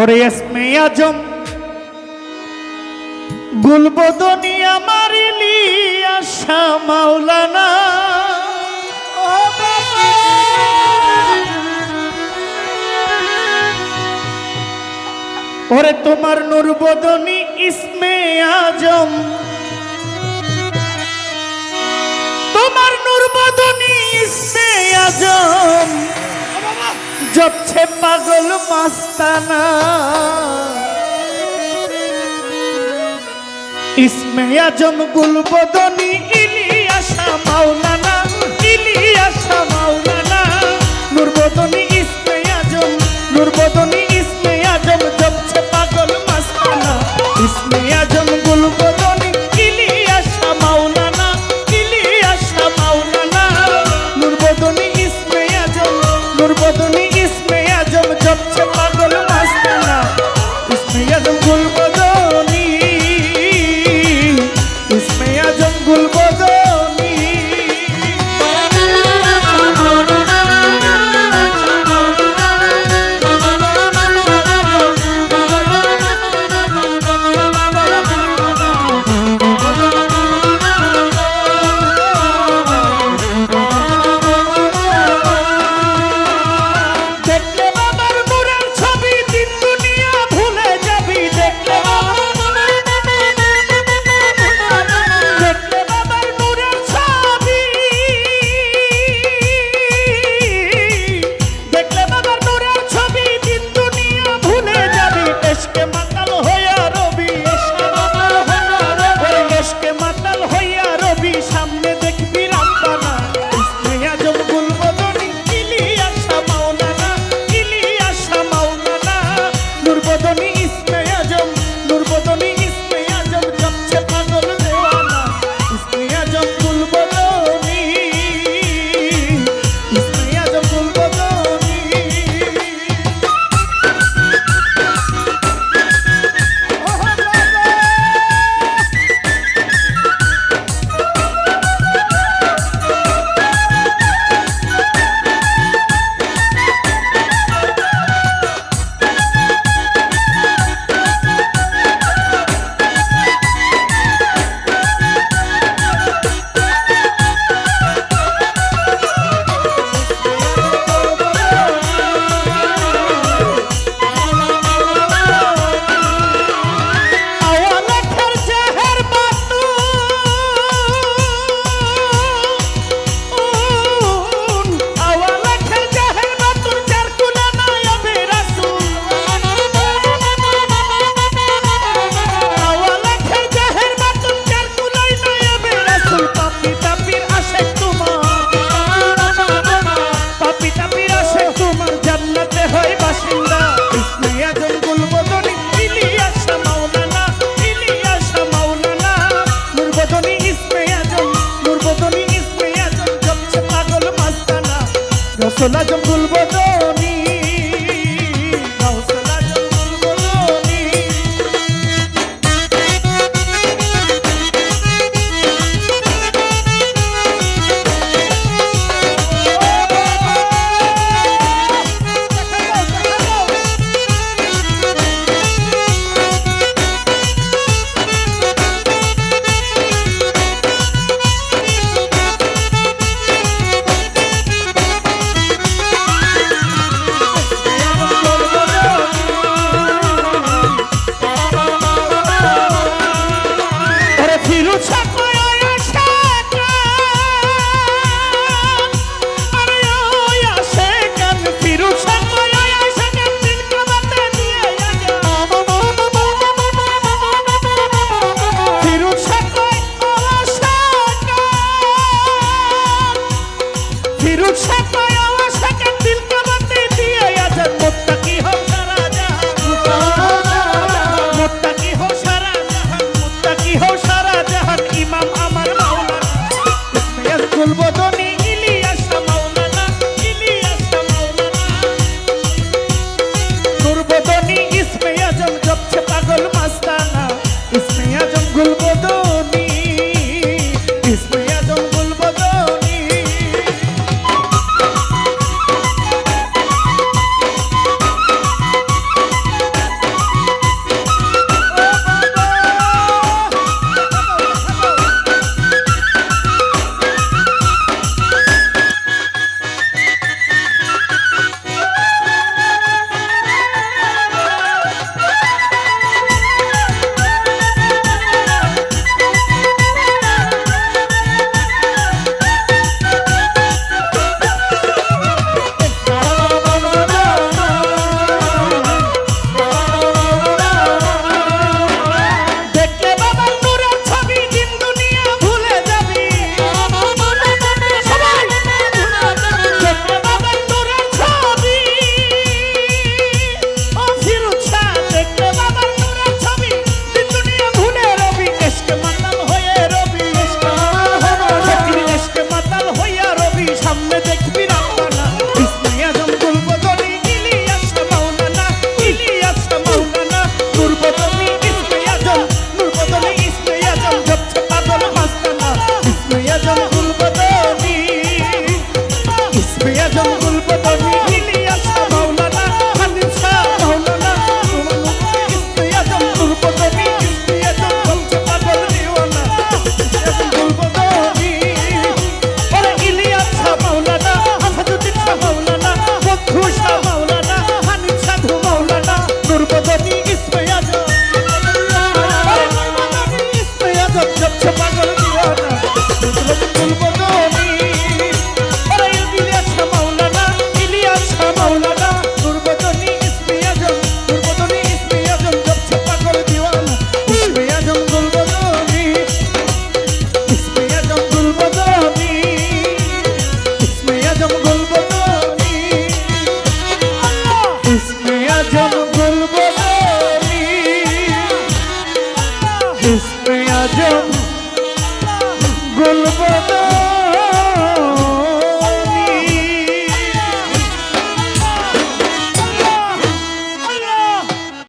ওরে এসমে আজম গুলবদনি আমার ইলিয়া শাহ মাওলা পরে তোমার নুরবদনী ইসমে আজম। তোমার নুরবদনী ইসমে আজম। যাচ্ছে পাগল মাস্তানা। ইসমে আজম গুলবদনী ইলিয়াসা মাওলানা ইলিয়াসা মাওলানা। নুরবদনী আমি আজম চলা জঙ্গুল বদল। থিরুর সাথে আওয়াজ সাথে দিল কবতে দিয়ে আজান মুত্তাকি হবে। আজম